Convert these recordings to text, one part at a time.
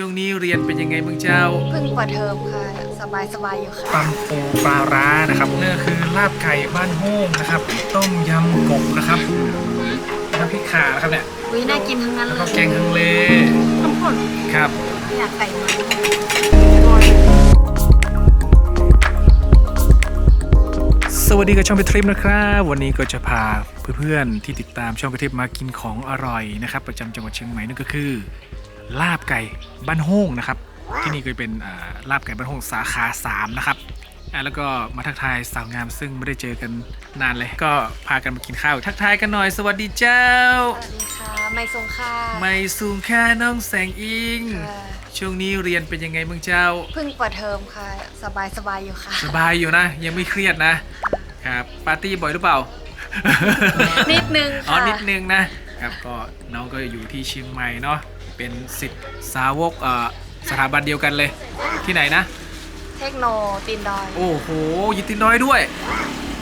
ช่วงนี้เรียนเป็นยังไงบ้างเจ้าเพิ่งเปิดเทอมค่ะ สบายสบายอยู่ค่ะตำปูปลาร้านะครับนี่ก็คือลาบไก่บ้านโฮ่งนะครับ ต้มยำกบนะครับน้ำพริกข่านะครับเนี่ยวิน่ากินทั้งนั้นแล้วเลก็ยแกงฮังเลทั้งหมดครับ อยากไก่มาสวัสดีกับช่องไปทริปนะครับ วันนี้ก็จะพาเพื่อนๆที่ติดตามช่องไปทริปมากินของอร่อยนะครับ ประจำจังหวัดเชียงใหม่นั่นก็คือ ลาบไก่บ้านโฮ่งนะครับ ที่นี่ก็เป็นอ่าลาบไก่บ้านโฮ่งสาขา3นะครับอ่าแล้วก็มาทักทายสาวงามซึ่งไม่ได้เจอกันนานเลย ก็พากันมากินข้าว ทักทายกันหน่อยสวัสดีเจ้า สวัสดีค่ะไม่ทรงค่ะไม่สูงแค่น้องแสงอิงค่ะช่วงนี้เรียนเป็นยังไงบ้างเจ้า เพิ่งเปิดเทอมค่ะ สบายสบายอยู่ค่ะ สบายอยู่นะ ยังไม่เครียดนะครับปาร์ตี้บ่อยหรือเปล่า นิดนึงอ๋อค่ะนิดนึงนะครับก็น้องก็อยู่ที่เชียงใหม่เนาะ เป็นสิทธิ์สาวกเอ่อสถาบันเดียวกันเลย ที่ไหนนะ เทคโนตีนดอย โอ้โหยินดีน้อยด้วย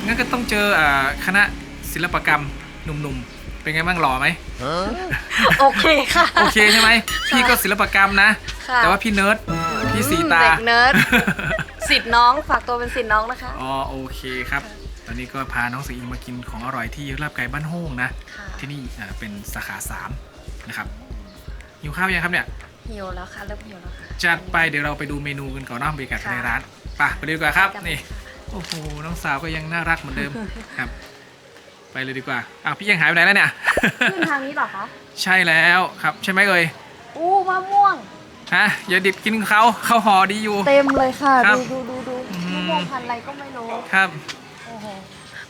งั้นก็ต้องเจออ่าคณะศิลปกรรมหนุ่มๆ เป็นไงบ้างหล่อไหมโอเคค่ะ โอเคใช่ไหมพี่ก็ศิลปกรรมนะค่ะแต่ว่าพี่เนิร์ดพี่สีตาเด็กเนิร์ดสิทธิ์น้องฝากตัวเป็นสิทธิ์น้องนะคะอ๋อโอเคครับตอนนี้ก็พาน้องสิงอิงมากินของอร่อยที่ลาบไก่บ้านโฮ่งนะค่ะที่นี่อ่าเป็นสาขา3นะครับ หิวข้าวยังครับเนี่ย หิวแล้วค่ะเริ่มหิวแล้วค่ะจัดไปเดี๋ยวเราไปดูเมนูกันก่อนเนาะบรรยากาศค่ะในร้านไปไปเลยดีกว่าครับไปกันนี่เลยค่ะโอ้โหน้องสาวก็ยังน่ารักเหมือนเดิมครับ ไปเลยดีกว่าอ้าวพี่ยังหายไปไหนแล้วเนี่ยขึ้นทางนี้เหรอคะใช่แล้วครับ ใช่ไหมเอ่ยอู้มะม่วงฮะอย่าดิบกินเขาเขาห่อดีอยู่ เต็มเลยค่ะ ครับดูดูดูดูอืม มะม่วงพันธุ์อะไรก็ไม่รู้ครับโอ้โห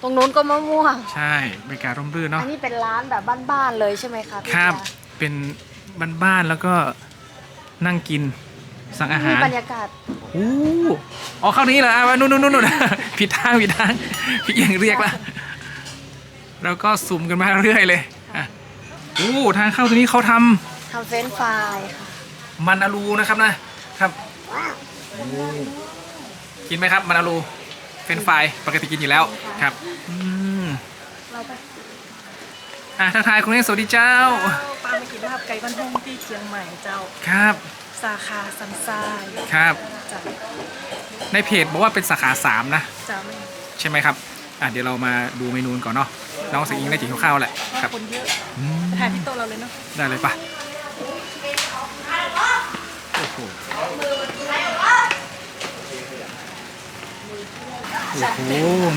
ตรงนู้นก็มะม่วง ใช่บรรยากาศร่มรื่นอัเนาะนนี้เป็นร้านแบบบ้านๆเลยใช่ไหมคะพี่ครับ เบียเป็น บ้านๆแล้วก็นั่งกินสั่งอามีหารบรรยากาศอู้อ๋อเข้านี้เหรออะนู่นนู่นนู่นนู่นผิดทางผิดทางพี่เอียงเรียกละแล้วก็สุ่มกันมาเรื่อยเลยอะอู้ทางเข้าตรงนี้เขาทำทำเฟรนช์ฟรายค่ะมันอาลูนะครับนะครับโอ้กินไหมครับมันอาลูเฟรนช์ฟรายปกติกินอยู่แล้วครับอืมเราไป อะทักทายคุณเล่สวัสดีเจ้า ปลามากินลาบไก่บ้านห้องที่เชียงใหม่เจ้า ครับ สาขาสันทรายครับเจ้าในเพจบอกว่าเป็นสาขาสามนะเจ้าไม่ใช่ไหมครับ อะเดี๋ยวเรามาดูเมนูกันก่อนเนาะ น้องสิงอิงได้จิ๋วข้าวแหละครับ คนเยอะอืมถ่ายที่โต๊ะเราเลยเนาะได้เลยปะโอ้โหโอ้โห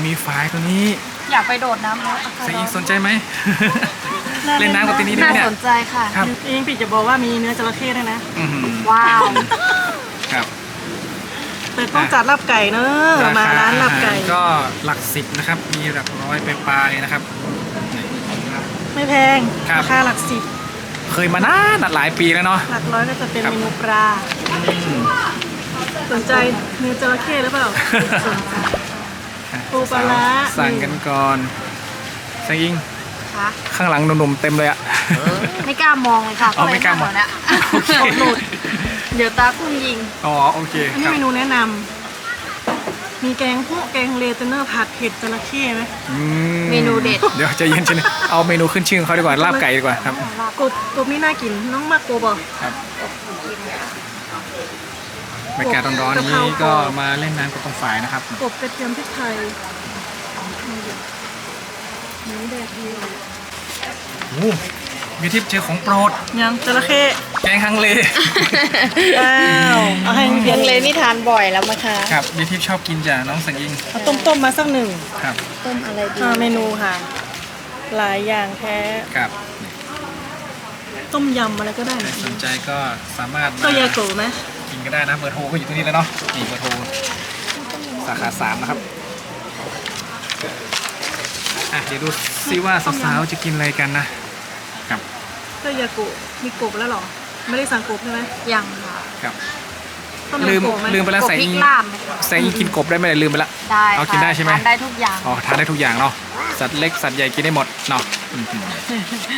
มีฝายตัวนี้ อยากไปโดดน้ำแล้วอากาศสิงร้อิองสนใจไหม เล่นน้ำกับตัวนี้ได้น่าไหมเนี่ยสนใจค่ะ ครับเองพี่จะบอกว่ามีเนื้อจระเข้ด้วยนะ อื้อหือว้าว ครับ แต่ต้องจัดลาบไก่เนอะมาร้านลาบไก่อาหารก็หลักสิบนะครับ มีหลักร้อยไปปลายๆนะครับนี่ไม่แพงครับ ราคาหลักสิบเคยมานานหลายปีแล้วเนาะ หลักร้อยก็จะเป็นครับ เมนูปลาอืมสนใจเนื้อจระเข้หรือเปล่า ปูปลาร้าสั่งกันก่อนสิงอิงค่ะข้างหลังหนุ่มๆเต็มเลยอะ ไม่กล้ามองเลยค่ะอ๋อไม่กล้ามองเยโอเคหลุดเดี๋ยวตาคุณยิง อ๋อโอเคอันคนี้รับเมนูแนะนำมีแกงพวกแกงเลเตเนอร์ผัดเผ็ดจระเข้ไหม อืเมนูเด็ด เดี๋ยวใจเย็นชินเอาเมนูขึ้นชื่อของเขาดีกว่าลาบไก่ดีกว่าครับ กบกบนี่น่ากินน้องมากกบอะครับ บรรยากาศร้อนๆนี้ก็มาเล่นน้ำกับตรงฝ่ายนะครับ กบกระเทียมพริกไทยหมูแดดเดียวโอ้มีทิพย์เจอของโปรด ยังจระเข้แกงฮังเลอ้าวเอาให้เพีเพียยงงเลเลยยนี่ทานบ่อยแล้วมั้งคะครับมีทิพย์ชอบกินจ้ะน้องสังอิงเอาต้มต้มๆมาสักหนึ่งครับต้มอะไรดีอ่าเมนูค่ะ หลายอย่างแท้ครับต้มยำอะไรก็ได้ใครสนใจก็สามารถก็มายาโกะไหมกิ นก็ได้นะเบอร์โทรก็อยู่ตรงนี้แล้วเนาะนี่เบอร์โทรสาขาสามนะครับอะเดี๋ยวดูซิว่าสาวๆจะกินอะไรกันนะครับก็ยาโกะมีกบแล้วเหรอ ไม่ได้สั่งกบใช่ไหมยังค่ะครับ ต้มลืมยำโกะไหมลืมไปแล้วกบใส่พริอิกงลาบไหมคะใส่อิงกินกบได้ไหมลืมไปละ ได้เอากินได้ใช่ไหม ทานได้ทุกอย่าง อ๋อทานได้ทุกอย่างเนาะสัตว์เล็กสัตว์ใหญ่กินได้หมดเนาะอืม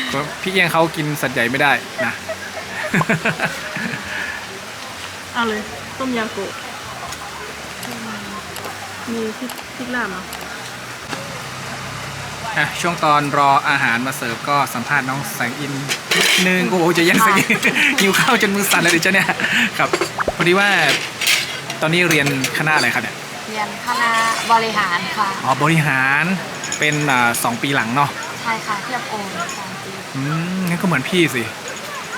เพราะพี่เอียงเขากินสัตว์ใหญ่ไม่ได้นะ เอาเลย ต้มยาโกะมีพริกพริกลาบเหรออะช่วงตอนรออาหารมาเสิร์ฟก็สัมภาษณ์น้องแสงอินนิดนึงโอ้โหจะแย่งแสงอิน หิวข้าวจนมือสั่นเลยเดี๋ยวเจ้าเนี่ยครับพอดีว่าตอนนี้เรียนคณะอะไรครับเนี่ยเรียนคณะบริหารค่ะ อ๋อบริหารเป็นอ่าสองปีหลังเนาะใช่ค่ะเทียบโอนสองปีอืมงั้นก็เหมือนพี่สิ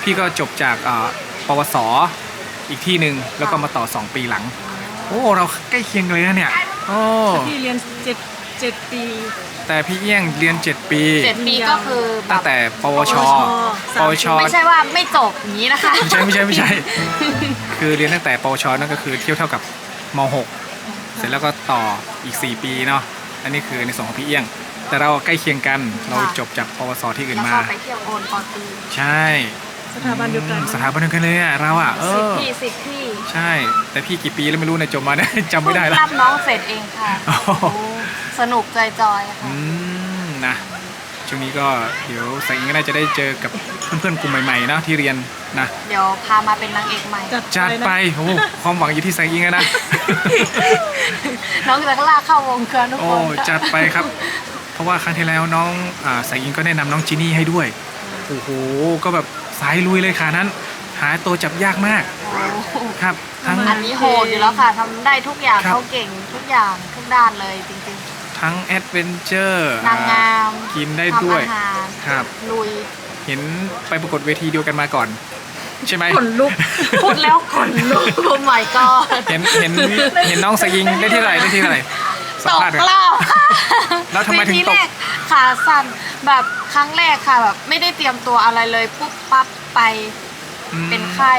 พี่ก็จบจากอ่าปวส อีกที่หนึ่งแล้วก็มาต่อ 2 ปีหลัง โอ้เราใกล้เคียงกันเลยนะเนี่ยโอ้พี่เรียนเจ็ดเจ็ดปีแต่พี่เอี้ยงเรียน 7 ปีเจ็ดปีก็คือแบตั้งบแต่ปวชปวช ปวช ไม่ใช่ว่าไม่จบอย่างนี้นะคะ ไม่ใช่ไม่ใช่ไม่ใช่ คือเรียนตั้งแต่ปวชนั่นก็คือเที่ยวเท่ากับม .6 เสร็จแล้วก็ต่ออีก 4 ปีเนาะอันนี้คือในส่วนของพี่เอี้ยง แต่เราใกล้เคียงกันเราจบจากปวสที่อื่นแล้วมา ก็ไปเที่ยวโอนปอตรีใช่ สถาบันเดียวกันสถาบันเดียวกันเลยอะเราอะเอสิบอที่สิบที่ใช่ แต่พี่กี่ปีแล้วไม่รู้เนี่ยจบมาเนี่ยจำไม่ได้แล้วเพิ่งรับน้องเสร็จเองค่ะโอ้โห โอ้สนุกใจจอยๆค่ะ อืมนะช่วงนี้ก็เดี๋ยวแสงอิงก็น่าจะได้เจอกับเพื่อนๆกลุ่มใหม่ๆเนาะที่เรียนนะเดี๋ยวพามาเป็นนางเอกใหม่ จัดจัดไปไปนะโอ้โหความหวังอยู่ที่แสงอิงอะนะ น้องจะลากเข้าวงการทุกโอ้คนจัดไปครับ เพราะว่าครั้งที่แล้วน้องอ่าแสงอิงก็แนะนำน้องจีนี่ให้ด้วยโอ้โหก็แบบ สายลุยเลยค่ะนั้น หาตัวจับยากมากโอ้โหครับ ทั้ง อันนี้โหดอยู่แล้วค่ะทำได้ทุกอย่างครับ เขาเก่งทุกอย่างทุกด้านเลยจริงทั้งแอดเวนเจอร์ ๆ นางงามกินได้ทำด้วยอาหารครับ ลุยเห็นไปประกวดเวทีเดียวกันมาก่อน ใช่ไหมขนลุก พูดแล้วขนลุกโอ้ my god เห็นเห็นเห็นน้องสกิงได้ที่เท่าไหร่ได้ที่เท่าไห ร่สัตมกภาษณ์กัน รอบแล้วทำไมถึงตกเวทีแรกขาสั่นแบบครั้งแรกค่ะแบบไม่ได้เตรียมตัวอะไรเลยปุ๊บปั๊บไปอืม เป็นไข้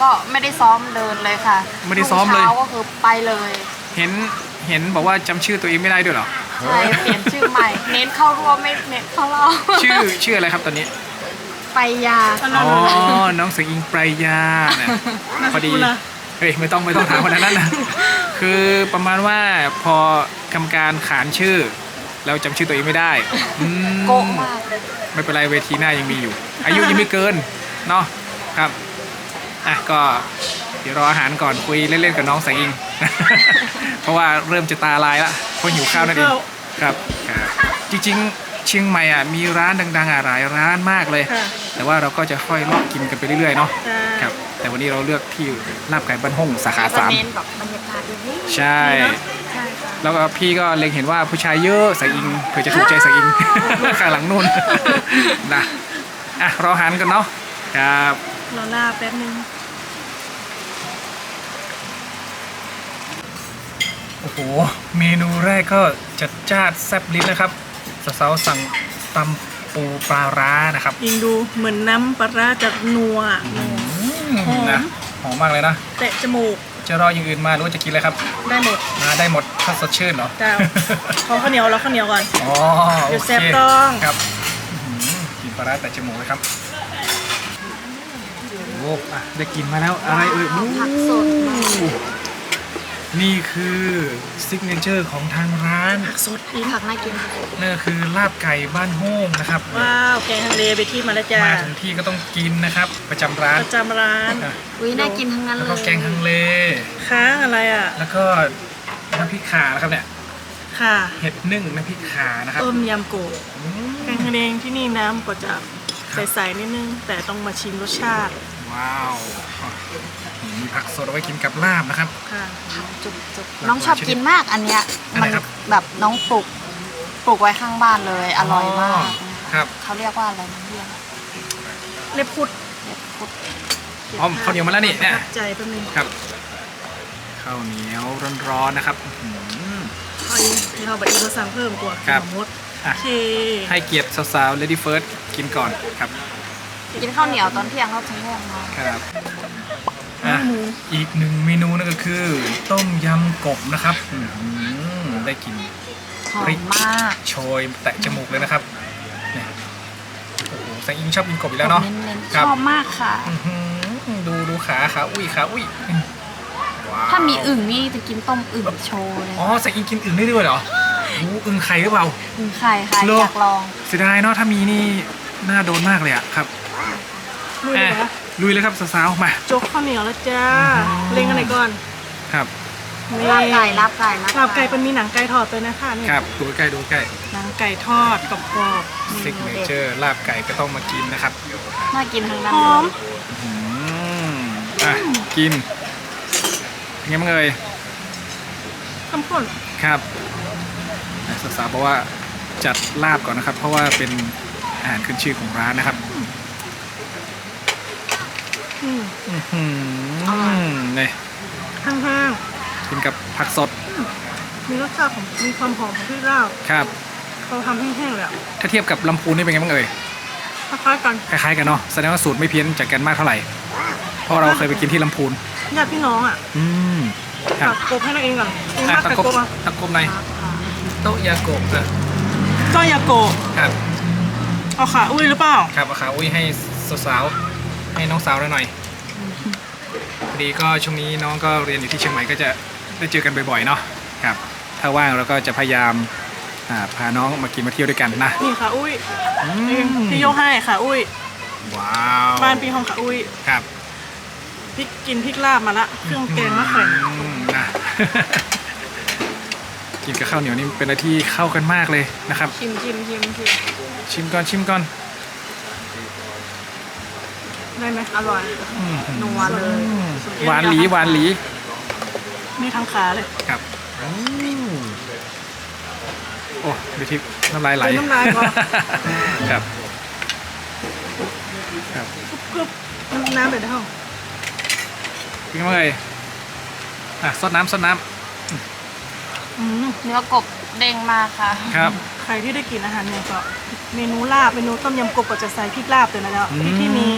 ก็ไม่ได้ซ้อมเดินเลยค่ะไม่ได้ซ้อมเลย รุ่งเช้าก็คือไปเลยเห็นเห็นบอกว่าจำชื่อตัวเองไม่ได้ด้วยเหรอ ใช่เปลี่ยนชื่อใหม่ เน้นเข้าร่วมไม่เน้นเข้ารอบชื่อชื่ออะไรครับตอนนี้ ไปยาอันอ๋นั้นอน้องสกิงปรายาเนี่ยนามพสอดีกุลล่ะ เฮ้ยไม่ต้องไม่ต้องถามคนนั้นนะคือประมาณว่าพอกรรมการขานชื่อแล้วจำชื่อตัวเองไม่ได้อืม โกะมากไม่เป็นไรเวทีหน้ายังมีอยู่ อายุยังไม่เกินเนาะครับอะก็เดี๋ยวรออาหารก่อนคุยเล่นๆกับน้องแสงอิง เพราะว่าเริ่มจะตาลายละเพราะหิวข้าวนั่นเองครับครับจริงๆ เชียงใหม่อะมีร้านดังๆอะหลายร้านมากเลย ค่ะแต่ว่าเราก็จะค่อยเลาะกินกันไปเรื่อยๆเนาะใช่ครับ แต่วันนี้เราเลือกที่ลาบไก่บ้านห้องสาขาก็สามเน้นแบบบรรยากาศดีใช่ ใช่ค่ะแล้วก็พี่ก็เล็งเห็นว่าผู้ชายเยอะแสงอิงเผื่อจะถูกใจแสงอิง ข้างหลังนู่นนะอะรออาหารกันเนาะครับรอลาแป๊บนึงโอ้โหเมนูแรกก็จัดจ้านแซ่บลิ้นนะครับสาวๆสั่งตำปูปลาร้านะครับ ยิงดูเหมือนน้ำปลาร้าจะนัวนัว หอม นะหอมมากเลยนะ เตะจมูกจะรออย่างอื่นมาหรือว่าจะกินอะไรครับได้หมดมาได้หมดถ้าสดชื่นเหรอเจ้าขอข้าวเหนียวเราข้าวเหนียวก่อน อ๋อเดี๋โอยวเคแซ่บต้อง ครับอื้อหือกินปลาร้าแต่จมูกเลยครับโอ้อะได้กินมาแล้วอะไรเอ่ยผักสดมากอู้ นี่คือซิกเนเจอร์ของทางร้านผักสดมีผักน่ากินนั่นก็คือลาบไก่บ้านโฮ่งนะครับ ว้าวแกงทะเลไปที่มาแล้วจ้ามาถึงที่ก็ต้องกินนะครับ ประจำร้านประจำร้านอะอุ้ยน่ากินทั้งนั้นแล้วเลก็ยแกงฮังเล ค้างอะไรอะแล้วก็น้ำพริกขานะครับเนี่ยค่ะเห็ดนึ่งน้ำพริกขานะครับต้มยำโกะอืมแกงทะเลที่นี่น้ำก็จะใสๆนิดนึง แต่ต้องมาชิมรสชาติ ว้าว มีผักสดเอาไว้กินกับลาบนะครับ ค่ะจุบจุบน้องชอบกินมากอันเนี้ยอันไหมันนครับ แบบน้องปลูกปลูกไว้ข้างบ้านเลยอร่อยมากครับเขาเรียกว่าอะไรนะเรียกเล็บพุดเรียกพุทธอ๋อข้าวเหนียวมาแล้วนี่เนี่ยประทับใจแป๊บนึงครับข้าวเหนียวร้อนๆนะครับอื้อหือ เอาอีกให้เราแบบอีกเราสั่งเพิ่มกว่าครับ หมดอะโอเคให้เกียรติสาวๆ Lady First กินก่อนครับกินข้าวเหนียวตอนเที่ยงเขาจะง่วงนอนครับ อะอีกหนึ่งเมนูนั่นก็คือ ต้มยำกบนะครับอื้อหือได้กินหอมมากโชยแตะจมูกเลยนะครับเนี่ยโอ้โหแสงอิงชอบกินกบอยู่แล้วเนาะ เน้นๆครับชอบมากค่ะ อื้อหือดูดูขาขาอุ้ยขาอุ้ยว้าวถ้ามีอึ่งนี่จะกินต้มอึ่งโชว์เลยอ๋อแสงอิงกินอึ่งได้ด้วยเหรอโอ้อึ่งไข่หรือเปล่า อึ่งไข่ค่ะโลอยากลองเสียดายเนาะถ้ามีนี่น่าโดนมากเลยอะครับลุยเลยอะนะ ลุยเลยครับสาวๆมาจกข้าวเหนียวแล้วจ้าอืมเล็งกันไหนก่อนครับนี่ลาบไก่ลาบไก่ลาบไก่เป็นมีหนังไก่ทอดไปนะคะนี่ครับดูใกล้ดูใกล้ลหนังไก่ทอดกรอบๆซิกเนเจอร์ลาบไก่ก็ต้องมากินนะครับน่ากินทั้งนั้นหเลอมยอืมอะกินเป็นไงบ้างเอ่ยข้มข้นครับสาวๆบอกว่าจัดลาบก่อนนะครับ เพราะว่าเป็นอาหารขึ้นชื่อของร้านนะครับอืมอื้อหือ นี่แห้งกินกับผักสดๆมีรสชาติของมีความหอมของพริกลาบครับเขาทำแห้งๆเลยอะถ้าเทียบกับลำพูนนี่เป็นไงบ้างเอ่ยคล้ายๆกันคล้ายๆกันเนาะแสดงว่าสูตรไม่เพี้ยนจากกันมากเท่าไหร่เพราะเราเคยไปกินที่ลำพูนญาติพี่น้องอะ อืมครัตับดกบให้เราเองก่อนเองอะมากตะไก่กบกบอะตะกบในอยโต๊ะยาโกบเออจ้อยยาโกะครับเอาขาอุ้ยหรือเปล่า ครับเอาขาอุ้ยให้สาวๆ ให้น้องสาวหน่อยพอดีก็ช่วงนี้น้องก็เรียนอยู่ที่เชียงใหม่ก็จะได้เจอกันบ่อยๆเนาะครับถ้าว่างเราก็จะพยายามอ่าพาน้องมากินมาเที่ยวด้วยกันนะนี่ขาอุ้ยอืเองมพี่โยกให้ขาอุ้ยว้าวบ้านพี่ห้องขาอุ้ยครับพริกกินพริกลาบมาละเครื่องแกงมะแขวนอืมนะ กินกับข้าวเหนียวนี่เป็นอะไรที่เข้ากันมากเลยนะครับ ชิมชิมชิมชิมชิมก่อนชิมก่อน ได้ไหมอร่อยอืมนัวเลย หวานหลีหวานหลีมีทั้งขาเลยครับอืมโอ้เดี๋ยวทิพย์น้ำลายไหลเป็นน้ำลายก่อนครับครับกรึบน้ำเดือดเท่ากินมาเลยอะซดน้ำซดน้อืมเนื้อกบเด้งมากค่ะำครับ ใครที่ได้กินอาหารเนี่ยก็ เมนูลาบเมนูต้มยำกบก็จะใส่พริกลาบเลยนะเจ้าอืม พริกที่มี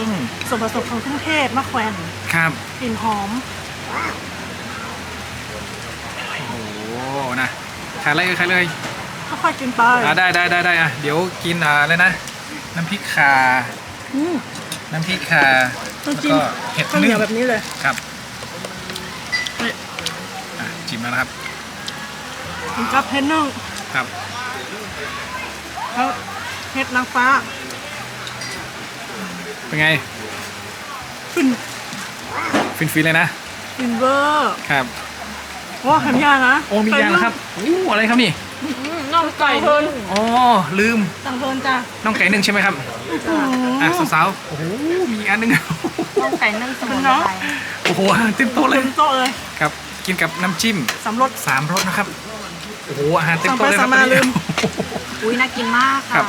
ส่วนผสมของเครื่องเทศมะแขวนครับ กลิ่นหอม โอ้โหนะทานอะไรเอ่ยใครเลยค่อยๆกินไปอะได้ได้ได้ได้อะเดี๋ยวกินอ่าอะไรนะ น้ำพริกข่าอืมน้ำพริกข่าต้องแล้วจิ้มก็เห็ดข้าวเหนึ่นีงยวแบบนี้เลยครับนี่อะจิ้มแล้วนะครับกินกับเห็ดนึ่งครับแล้ว เห็ดนางฟ้า เป็นไงฟินฟินฟินเลยนะฟินเวอร์ครับโอ้แถมยานะโอ้มียางนะครับอู้อะไรครับนี่น่องไก่เพิ่นอ๋อลืมสั่งเพลินจ้ะน้องไก่นึ่งใช่ไหมครับอืมอะสาวๆโอ้โหมีอีกอันหนึงน่องไก่นึ่งสมุนเนาะไพรโอ้โหอาหารเต็มโต๊ะเลยเต็มโต๊ะเลยครับ กินกับน้ำจิ้มสำรสสามรสนะครับ โอ้โหอาหารเต็มโต๊ะเลยคสั่รับงไปสั่งมาตอนนี้ลืมอุ้ยน่ากินมากครัค่ะบ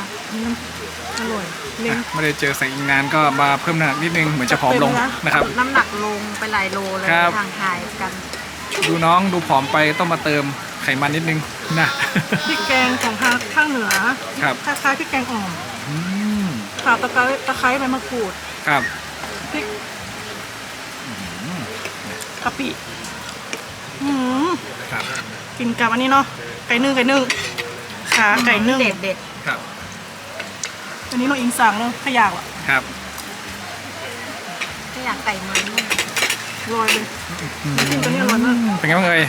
อร่อยเล้งอะไม่ได้เจอแสงอีกนานก็มาเพิ่มน้ำหนักนิดนึงเหมือนจะผอมลงเต็มนะนะครับ น้ำหนักลงไปหลายโลเลยครับ ทางหายกันดูน้องดูผอมไปต้องมาเติมไขมันนิดนึงนะ พริกแกงของทางภาคเหนือครับ คล้ายๆพริกแกงอ่อมอืมข่าตะไคร้ตะไคร้ใบมะกรูดครับพริกกะปิอืมครับ กินกับอันนี้เนาะไก่นึ่งไก่นึ่งขาไก่นึ่งเด็ดเด็ดครับ อันนี้น้องอิงสั่งเนาะขยากอะครับก็อยากไก่มันนุ่มอร่อยเลยกินตัวนี้อร่อยมากเป็นไงบ้างเอ่ย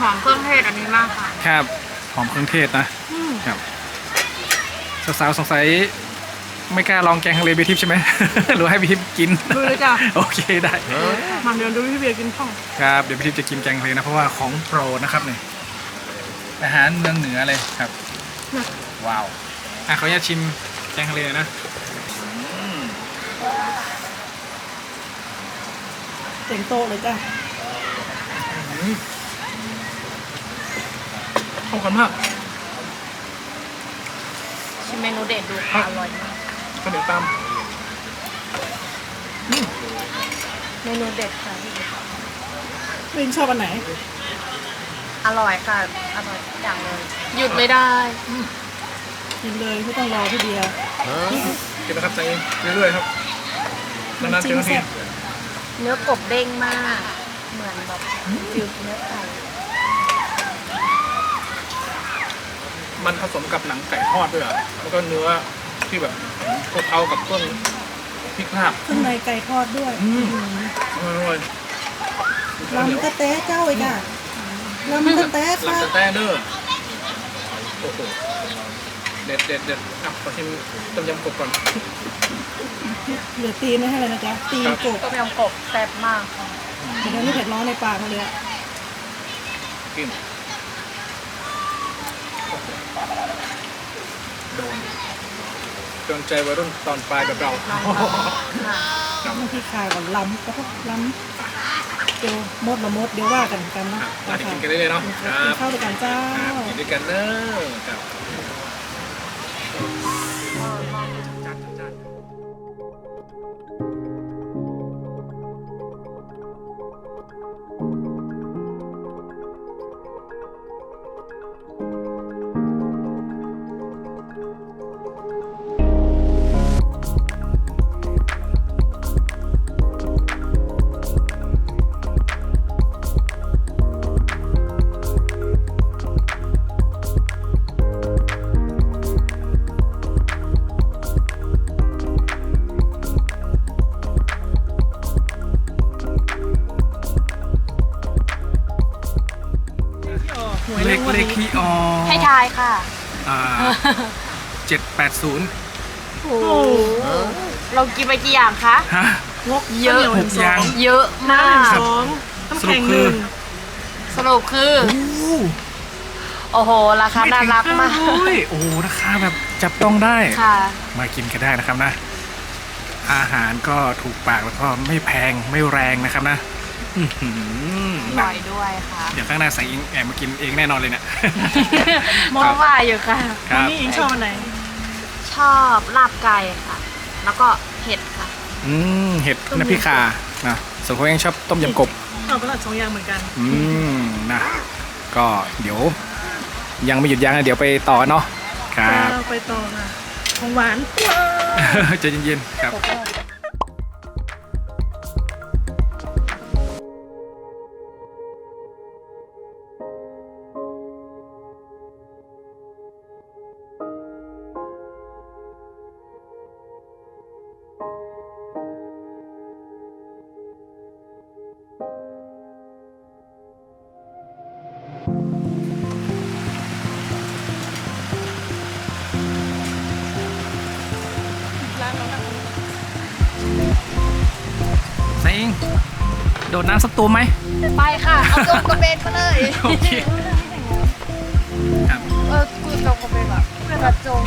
หอมเครื่องเทศอันนี้มากค่ะครับหอมเครื่องเทศนะอืมครับสาวๆสงสัยไม่กล้าลองแกงทะเลเบทิปใช่ไหมหรือให้เบทิปกินดูเลยจ้ะโอเคได้มาเดี๋ยวดูพี่เบียร์กินข้องครับเดี๋ยวพี่ทิพย์จะกินแกงทะเลนะเพราะว่าของโปรดนะครับเนี่ย อาหารเมืองเหนือเลยครับนะว้าวอะขออนุญาตชิมแกงทะเลหน่อยนะเจ๋งโตะเลยจ้ะอืมเข้ากันมากชิมเมนูเด็ดดูค่ะอร่อยมากข้าวเหนียวตามเมนูเด็ดค่ะพี่พี่อิงชอบอันไหน อร่อยค่ะ อร่อยทุกอย่างเลย หยุดไม่ได้ กินเลยไม่ต้องรอพี่เบียร์กินนะครับใจเองเรื่อยๆครับนานๆเจอทีเนื้อกบเด้งมาก เหมือนแบบฟิวเนื้อไก่มันผสมกับหนังไก่ทอดด้วยอะแล้วก็เนื้อที่แบบคลุกเคล้ากับเครื่องพริกลาบเครื่องในไก่ทอดด้วยอืมอร่อยลำกระแตะเจ้าอีกอะ ลำกระแตะค่ะลำสแตนเดอร์โอ้โหเด็ดเด็ดเด็ดอะขอชิมต้มยำกบก่อน เหลือตีนไม่ให้เลยนะจ๊ะตีนกบต้มยำกบแซ่บมากค่ะเดี๋ยวนี้เผ็ดร้อนในปากมาเลยอะกินโดนโดนใจวัยรุ่นตอนปลายแบบเราน้ำพริกคาก่อนล้ำก็ล้ำ เดี๋ยวมดละมดเดี๋ยวว่ากันกันเนาะมากินกันได้เลยเนาะคกิรันบข้าวด้วยกันเจ้าครับกินด้วยกันเนอะครับจัดจัด ขขวันเลขนี้ที่ออกให้ทายค่ะ อ่าเจ็ดแปดศูนย์โอ้โหเรากินไปกี่อย่างคะ ฮะ งกเยอะข้าวหนีวหนึ่งหกสอย่าองงเยอะมาน้ำหนึ่งก สองน้ำแข็งหนึ่งสรุปคือ โอ้โหโอ้โห ราคาน่ารักมากไถึงห้ร้อยโอ้โหราคาแบบจับต้องได้ ค่ะ มากินกันได้นะครับนะ อาหารก็ถูกปากแล้วก็ไม่แพงไม่แรงนะครับนะ อื้อหืออร่อยด้วยค่ะเดี๋ยวข้างหน้าใส่อิงแอบมากินเองแน่นอนเลยเนี่ย มองว่าอยู่ค่ะควันรับนี้อิงชอบอันไหน ชอบลาบไก่ค่ะ แล้วก็เห็ดค่ะ อืมเห็ดน้ำพริกขานะส่วนเขาเองชอบต้มยำกบเอาก็ละสองอย่างเหมือนกัน อืมนะก็เดี๋ยว ยังไม่หยุดยั้งนะเดี๋ยวไปต่อกันเนาะครับ เราไปต่อค่ะของหวาน ใจะเย็นๆครับใส่ โดดน้ำสักตัวไหมไปค่ะ เอาจงกระเบนมาเลยโอเคครับ เออกูจงกระเบนแบบกระจง